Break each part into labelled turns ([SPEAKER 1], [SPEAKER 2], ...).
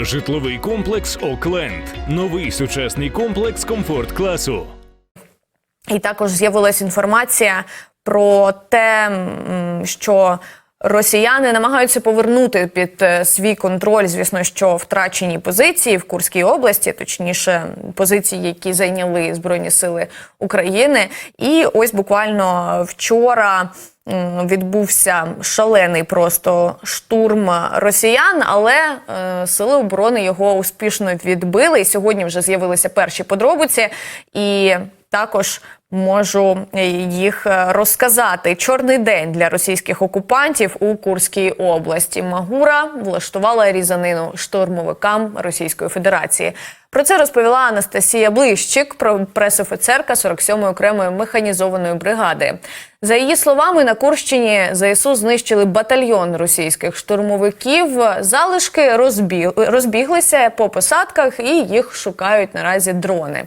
[SPEAKER 1] Житловий комплекс Окленд. Новий сучасний комплекс комфорт класу.
[SPEAKER 2] І також з'явилася інформація про те, що росіяни намагаються повернути під е, свій контроль, звісно, що втрачені позиції в Курській області, точніше, позиції, які зайняли Збройні Сили України. І ось буквально вчора. Відбувся шалений просто штурм росіян, але е, сили оборони його успішно відбили. І сьогодні вже з'явилися перші подробиці. І також можу їх е, розказати. Чорний день для російських окупантів у Курській області. Магура влаштувала різанину штурмовикам Російської Федерації. Про це розповіла Анастасія Блищик, пресофіцерка 47-ї окремої механізованої бригади. За її словами, на Курщині ЗСУ знищили батальйон російських штурмовиків. Залишки розбіг... розбіглися по посадках і їх шукають наразі дрони.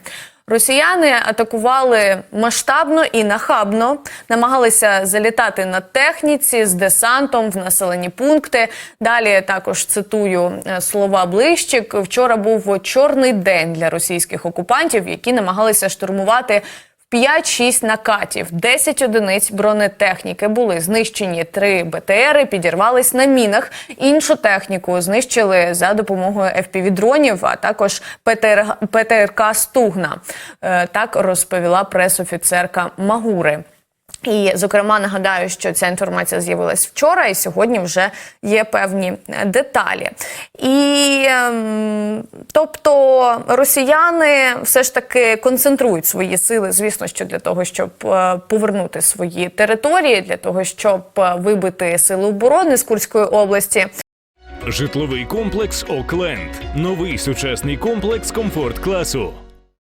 [SPEAKER 2] Росіяни атакували масштабно і нахабно, намагалися залітати на техніці з десантом в населені пункти. Далі також цитую е, слова Блищик. Вчора був чорний день для російських окупантів, які намагалися штурмувати. 5-6 накатів, 10 одиниць бронетехніки були знищені. Три БТРи підірвались на мінах. Іншу техніку знищили за допомогою FPV-дронів, а також ПТР, ПТРК Стугна. Е, Так розповіла пресофіцерка Магури. І, зокрема, нагадаю, що ця інформація з'явилась вчора, і сьогодні вже є певні е, деталі. І ем, тобто росіяни все ж таки концентрують свої сили, звісно, що для того, щоб е, повернути свої території, для того, щоб е, вибити сили оборони з Курської області.
[SPEAKER 1] Житловий комплекс Окленд. Новий сучасний комплекс комфорт класу.